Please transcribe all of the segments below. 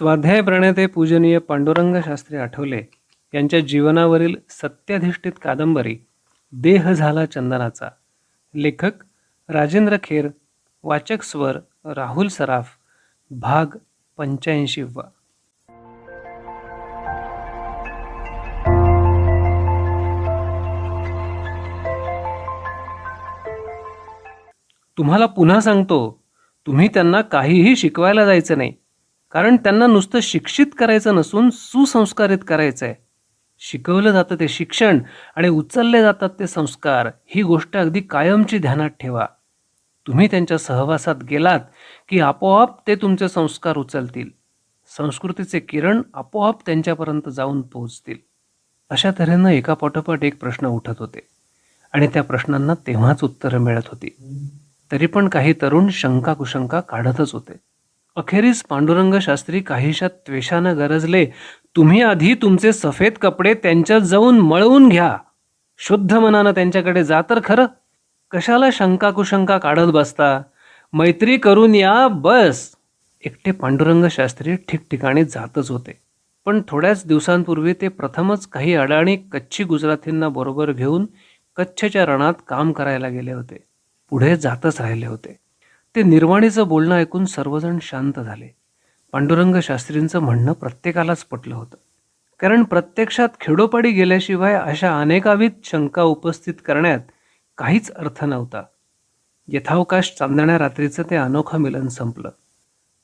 स्वाध्याय प्रणेते पूजनीय पांडुरंग शास्त्री आठवले यांच्या जीवनावरील सत्याधिष्ठित कादंबरी देह झाला चंदनाचा. लेखक राजेंद्र खेर वाचक स्वर राहुल सराफ भाग पंच्याऐंशी वा. तुम्हाला पुन्हा सांगतो तुम्ही त्यांना काहीही शिकवायला जायचं नाही. कारण त्यांना नुसतं शिक्षित करायचं नसून सुसंस्कारित करायचं आहे शिकवलं जातं ते शिक्षण आणि उचलले जातात ते संस्कार. ही गोष्ट अगदी कायमची ध्यानात ठेवा. तुम्ही त्यांच्या सहवासात गेलात की आपोआप ते तुमचे संस्कार उचलतील. संस्कृतीचे किरण आपोआप त्यांच्यापर्यंत जाऊन पोहोचतील. अशा तऱ्हेनं एकापाठोपाठ एक प्रश्न उठत होते. आणि त्या प्रश्नांना तेव्हाच उत्तरं मिळत होती. तरी पण काही तरुण शंका कुशंका काढतच होते. अखेरीस पांडुरंग शास्त्री काहीशा त्वेषानं गरजले तुम्ही आधी तुमचे सफेद कपडे त्यांच्यात जाऊन मळवून घ्या. शुद्ध मनानं त्यांच्याकडे जा तर खरं. कशाला शंका कुशंका काढत बसता? मैत्री करून या बस. एकटे पांडुरंग शास्त्री ठिकठिकाणी जातच होते. पण थोड्याच दिवसांपूर्वी ते प्रथमच काही अडाणी कच्छी गुजरातींना बरोबर घेऊन कच्छच्या रणात काम करायला गेले होते. पुढे जातच राहिले होते. ते निर्वाणीचं बोलणं ऐकून सर्वजण शांत झाले. पांडुरंग शास्त्रींचं म्हणणं प्रत्येकालाच पटलं होतं. कारण प्रत्यक्षात खेडोपाडी गेल्याशिवाय अशा अनेकाविध शंका उपस्थित करण्यात काहीच अर्थ नव्हता. यथावकाश चांदण्या रात्रीचं ते अनोखं मिलन संपलं.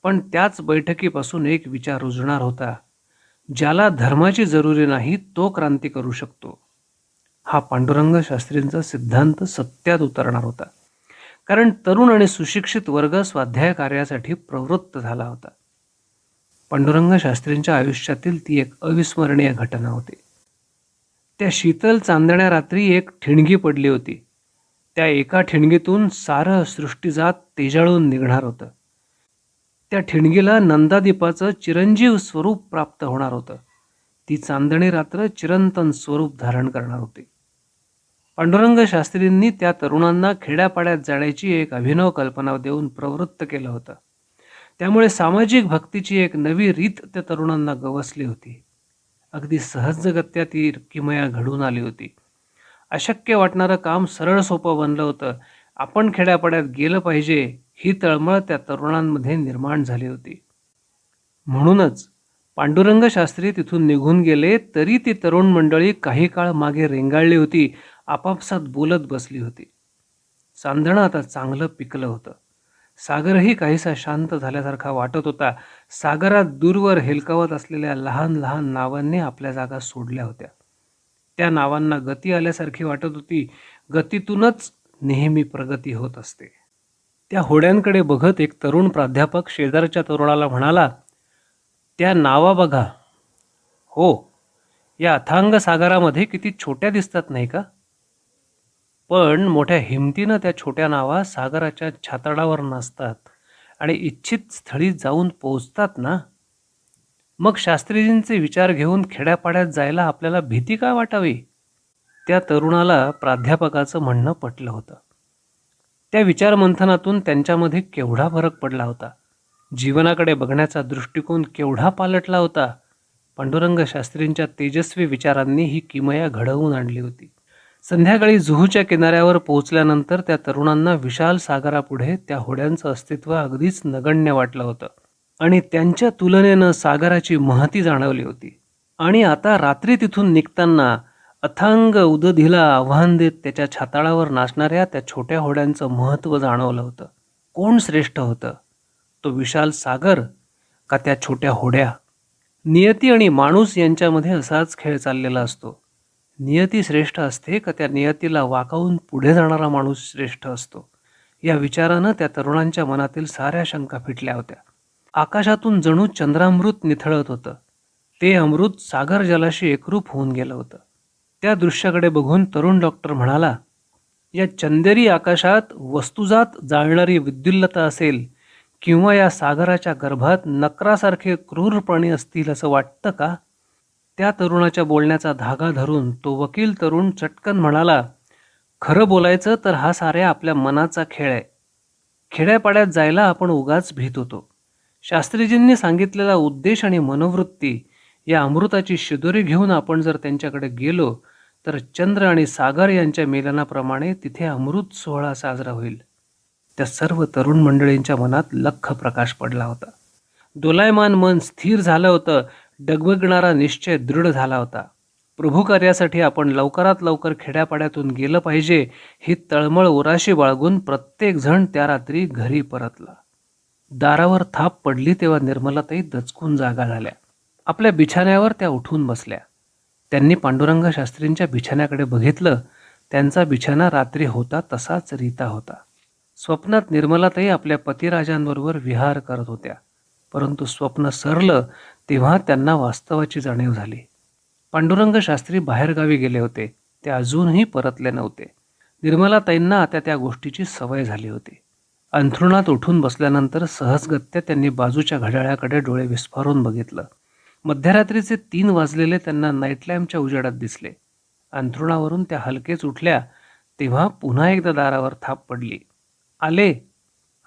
पण त्याच बैठकीपासून एक विचार रुजणार होता. ज्याला धर्माची जरुरी नाही तो क्रांती करू शकतो. हा पांडुरंग शास्त्रींचा सिद्धांत सत्यात उतरणार होता. कारण तरुण आणि सुशिक्षित वर्ग स्वाध्याय कार्यासाठी प्रवृत्त झाला होता. पांडुरंग शास्त्रींच्या आयुष्यातील ती एक अविस्मरणीय घटना होती. त्या शीतल चांदण्या रात्री एक ठिणगी पडली होती. त्या एका ठिणगीतून सारं सृष्टीजात तेजाळून निघणार होतं. त्या ठिणगीला नंदादीपाचं चिरंजीव स्वरूप प्राप्त होणार होतं. ती चांदणी रात्र चिरंतन स्वरूप धारण करणार होती. पांडुरंग शास्त्रींनी त्या तरुणांना खेड्यापाड्यात जाण्याची एक अभिनव कल्पना देऊन प्रवृत्त केलं होतं. त्यामुळे सामाजिक भक्तीची एक नवी रीत त्या तरुणांना गवसली होती. अगदी सहजगत्या ती किमया घडून आली होती. अशक्य वाटणारं काम सरळ सोपं बनलं होतं. आपण खेड्यापाड्यात गेलं पाहिजे ही तळमळ त्या तरुणांमध्ये निर्माण झाली होती. म्हणूनच पांडुरंग शास्त्री तिथून निघून गेले तरी ती तरुण मंडळी काही काळ मागे रेंगाळली होती. आपापसात बोलत बसली होती. चांदणं आता चांगलं पिकलं होतं. सागरही काहीसा शांत झाल्यासारखा वाटत होता. सागरात दूरवर हेलकावत असलेल्या लहान लहान नावांनी आपल्या जागा सोडल्या होत्या. त्या नावांना गती आल्यासारखी वाटत होती. गतीतूनच नेहमी प्रगती होत असते. त्या होड्यांकडे बघत एक तरुण प्राध्यापक शेजारच्या तरुणाला म्हणाला त्या नावा बघा. हो या अथांग सागरामध्ये किती छोट्या दिसतात नाही का? पण मोठ्या हिमतीनं त्या छोट्या नावा सागराच्या छाताडावर नसतात आणि इच्छित स्थळी जाऊन पोचतात ना? मग शास्त्रीजींचे विचार घेऊन खेड्यापाड्यात जायला आपल्याला भीती काय वाटावी? त्या तरुणाला प्राध्यापकाचं म्हणणं पटलं होतं. त्या विचारमंथनातून त्यांच्यामध्ये केवढा फरक पडला होता? जीवनाकडे बघण्याचा दृष्टिकोन केवढा पालटला होता? पांडुरंग शास्त्रींच्या तेजस्वी विचारांनी ही किमया घडवून आणली होती. संध्याकाळी जुहूच्या किनाऱ्यावर पोहोचल्यानंतर त्या तरुणांना विशाल सागरापुढे त्या होड्यांचं अस्तित्व अगदीच नगण्य वाटलं होतं. आणि त्यांच्या तुलनेनं सागराची महती जाणवली होती. आणि आता रात्री तिथून निघताना अथांग उदधीला आव्हान देत त्याच्या छाताळावर नाचणाऱ्या त्या छोट्या होड्यांचं महत्त्व जाणवलं होतं. कोण श्रेष्ठ होतं? तो विशाल सागर का त्या छोट्या होड्या? नियती आणि माणूस यांच्यामध्ये असाच खेळ चाललेला असतो. नियती श्रेष्ठ असते का त्या नियतीला वाकावून पुढे जाणारा माणूस श्रेष्ठ असतो? या विचारानं त्या तरुणांच्या मनातील साऱ्या शंका फिटल्या होत्या. आकाशातून जणू चंद्रामृत निथळत होतं. ते अमृत सागर जलाशी एकरूप होऊन गेलं होतं. त्या दृश्याकडे बघून तरुण डॉक्टर म्हणाला या चंदेरी आकाशात वस्तुजात जाळणारी विद्युल्लता असेल किंवा या सागराच्या गर्भात नकरासारखे क्रूर प्राणी असतील असं वाटतं का? त्या तरुणाच्या बोलण्याचा धागा धरून तो वकील तरुण चटकन म्हणाला खरं बोलायचं तर हा साऱ्या आपल्या मनाचा खेळ आहे. खेड्यापाड्यात जायला आपण उगाच भीत होतो. शास्त्रीजींनी सांगितलेला उद्देश आणि मनोवृत्ती या अमृताची शिदोरी घेऊन आपण जर त्यांच्याकडे गेलो तर चंद्र आणि सागर यांच्या मिलनाप्रमाणे तिथे अमृत सोहळा साजरा होईल. त्या सर्व तरुण मंडळींच्या मनात लख प्रकाश पडला होता. दोलायमान मन स्थिर झालं होतं. डगमगणारा निश्चय दृढ झाला होता. प्रभू कार्यासाठी आपण लवकरात लवकर खेड्यापाड्यातून गेलं पाहिजे ही तळमळ उराशी बाळगून प्रत्येकजण त्या रात्री घरी परतला. दारावर थाप पडली तेव्हा निर्मलाताई दचकून जागा झाल्या. आपल्या बिछाण्यावर त्या उठून बसल्या. त्यांनी पांडुरंग शास्त्रींच्या बिछाण्याकडे बघितलं. त्यांचा बिछाना रात्री होता तसाच रीता होता. स्वप्नात निर्मलाताई आपल्या पतिराजांबरोबर विहार करत होत्या. परंतु स्वप्न सरलं तेव्हा त्यांना वास्तवाची जाणीव झाली. पांडुरंग शास्त्री बाहेरगावी गेले होते. ते अजूनही परतले नव्हते. निर्मलाताईंना आता त्या गोष्टीची सवय झाली होती. अंथरुणात उठून बसल्यानंतर सहजगत्या त्यांनी बाजूच्या घड्याळाकडे डोळे विस्फारून बघितलं. मध्यरात्रीचे तीन वाजलेले त्यांना नाईट लॅम्पच्या उजेडात दिसले. अंथरुणावरून त्या हलकेच उठल्या तेव्हा पुन्हा एकदा दारावर थाप पडली. आले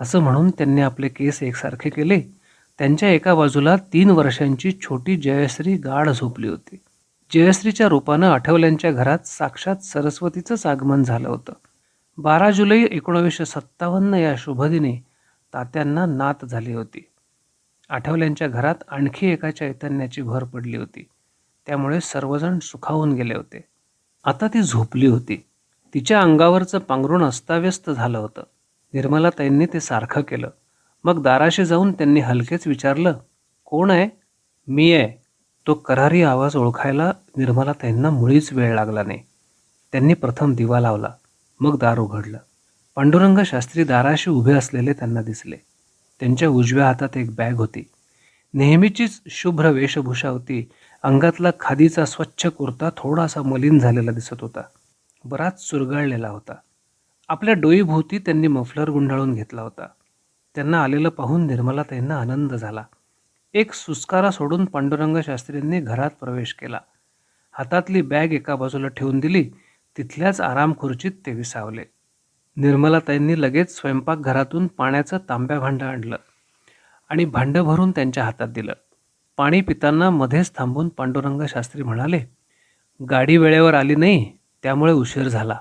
असं म्हणून त्यांनी आपले केस एकसारखे केले. त्यांच्या एका बाजूला तीन वर्षांची छोटी जयश्री गाढ झोपली होती. जयश्रीच्या रूपानं आठवल्यांच्या घरात साक्षात सरस्वतीचंच आगमन झालं होतं. बारा जुलै एकोणावीसशे सत्तावन्न या शुभदिनी तात्यांना नात झाली होती. आठवल्यांच्या घरात आणखी एका चैतन्याची भर पडली होती. त्यामुळे सर्वजण सुखावून गेले होते. आता ती झोपली होती. तिच्या अंगावरचं पांघरुण अस्ताव्यस्त झालं होतं. निर्मलाताईंनी ते सारखं केलं. मग दाराशी जाऊन त्यांनी हलकेच विचारलं कोण आहे? मी आहे. तो करारी आवाज ओळखायला निर्मला त्यांना मुळीच वेळ लागला नाही. त्यांनी प्रथम दिवा लावला मग दार उघडलं. पांडुरंग शास्त्री दाराशी उभे असलेले त्यांना दिसले. त्यांच्या उजव्या हातात एक बॅग होती. नेहमीचीच शुभ्र वेशभूषा होती. अंगातला खादीचा स्वच्छ कुर्ता थोडासा मलिन झालेला दिसत होता. बराच चुरगळलेला होता. आपल्या डोईभोवती त्यांनी मफलर गुंडाळून घेतला होता. त्यांना आलेलं पाहून निर्मलाताईंना आनंद झाला. एक सुस्कारा सोडून पांडुरंग शास्त्रींनी घरात प्रवेश केला. हातातली बॅग एका बाजूला ठेवून दिली तिथल्याच आराम खुर्चीत ते विसावले. निर्मलाताईंनी लगेच स्वयंपाकघरातून पाण्याचं तांब्या भांडं आणलं आणि भांडं भरून त्यांच्या हातात दिलं. पाणी पिताना मध्येच थांबून पांडुरंग शास्त्री म्हणाले गाडी वेळेवर आली नाही त्यामुळे उशीर झाला.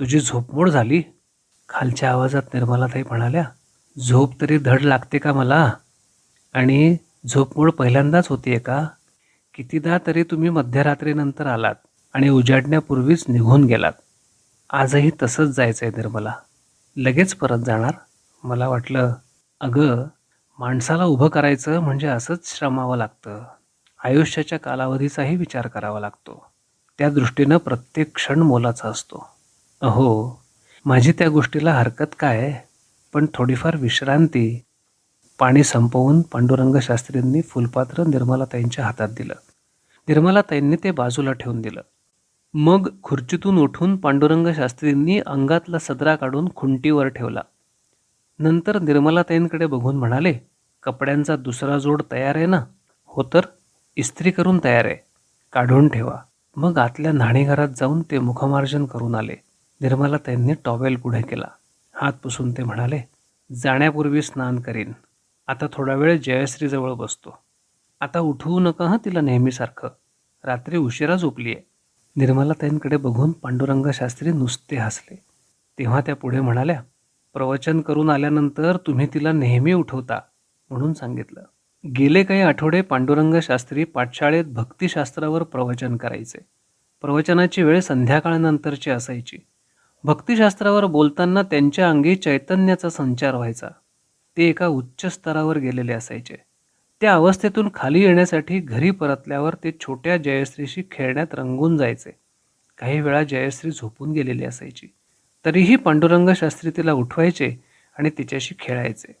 तुझी झोपमोड झाली. खालच्या आवाजात निर्मलाताई म्हणाल्या झोप तरी धड लागते का मला? आणि झोपमोड पहिल्यांदाच होतीये का? कितीदा तरी तुम्ही मध्यरात्रीनंतर आलात आणि उजाडण्यापूर्वीच निघून गेलात. आजही तसंच जायचं आहे निर्मला. लगेच परत जाणार? मला वाटलं अगं माणसाला उभं करायचं म्हणजे असंच श्रमावं लागतं. आयुष्याच्या कालावधीचाही विचार करावा लागतो. त्या दृष्टीनं प्रत्येक क्षण मोलाचा असतो. अहो माझी त्या गोष्टीला हरकत काय? पण थोडीफार विश्रांती पाणी संपवून पांडुरंग शास्त्रींनी फुलपात्र निर्मलाताईंच्या हातात दिलं. निर्मलाताईंनी ते बाजूला ठेवून दिलं. मग खुर्चीतून उठून पांडुरंग शास्त्रींनी अंगातला सदरा काढून खुंटीवर ठेवला. नंतर निर्मलाताईंकडे बघून म्हणाले कपड्यांचा दुसरा जोड तयार आहे ना? हो तर इस्त्री करून तयार आहे. काढून ठेवा. मग आतल्या न्हाणीघरात जाऊन ते मुखमार्जन करून आले. निर्मलाताईंनी टॉवेल पुढे केला. हात पुसून ते म्हणाले जाण्यापूर्वी स्नान करीन. आता थोडा वेळ जयश्रीजवळ बसतो. आता उठवू नका हं तिला नेहमीसारखं. रात्री उशिरा झोपली आहे निर्मलाताईंकडे बघून पांडुरंग शास्त्री नुसते हसले. तेव्हा त्या पुढे म्हणाल्या प्रवचन करून आल्यानंतर तुम्ही तिला नेहमी उठवता म्हणून सांगितलं. गेले काही आठवडे पांडुरंग शास्त्री पाठशाळेत भक्तिशास्त्रावर प्रवचन करायचे. प्रवचनाची वेळ संध्याकाळनंतरची असायची. भक्तिशास्त्रावर बोलताना त्यांच्या अंगी चैतन्याचा संचार व्हायचा. ते एका उच्च स्तरावर गेलेले असायचे. त्या अवस्थेतून खाली येण्यासाठी घरी परतल्यावर ते छोट्या जयश्रीशी खेळण्यात रंगून जायचे. काही वेळा जयश्री झोपून गेलेली असायची. तरीही पांडुरंग शास्त्री तिला उठवायचे आणि तिच्याशी खेळायचे.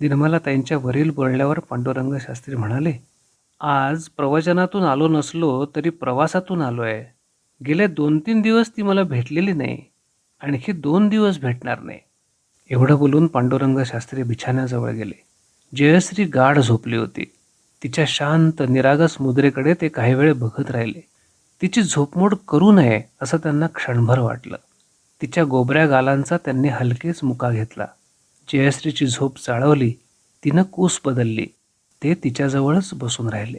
निर्मला त्यांच्या वरील बोलण्यावर पांडुरंग शास्त्री म्हणाले आज प्रवचनातून आलो नसलो तरी प्रवासातून आलो आहे गेले दोन तीन दिवस ती मला भेटलेली नाही. आणखी दोन दिवस भेटणार नाही. एवढं बोलून पांडुरंग शास्त्री बिछाण्याजवळ गेले. जयश्री गाढ झोपली होती. तिच्या शांत निरागस मुद्रेकडे ते काही वेळ बघत राहिले. तिची झोपमोड करू नये असं त्यांना क्षणभर वाटलं. तिच्या गोबऱ्या गालांचा त्यांनी हलकेच मुका घेतला. जयश्रीची झोप चाळवली तिनं कूस बदलली. ते तिच्याजवळच बसून राहिले.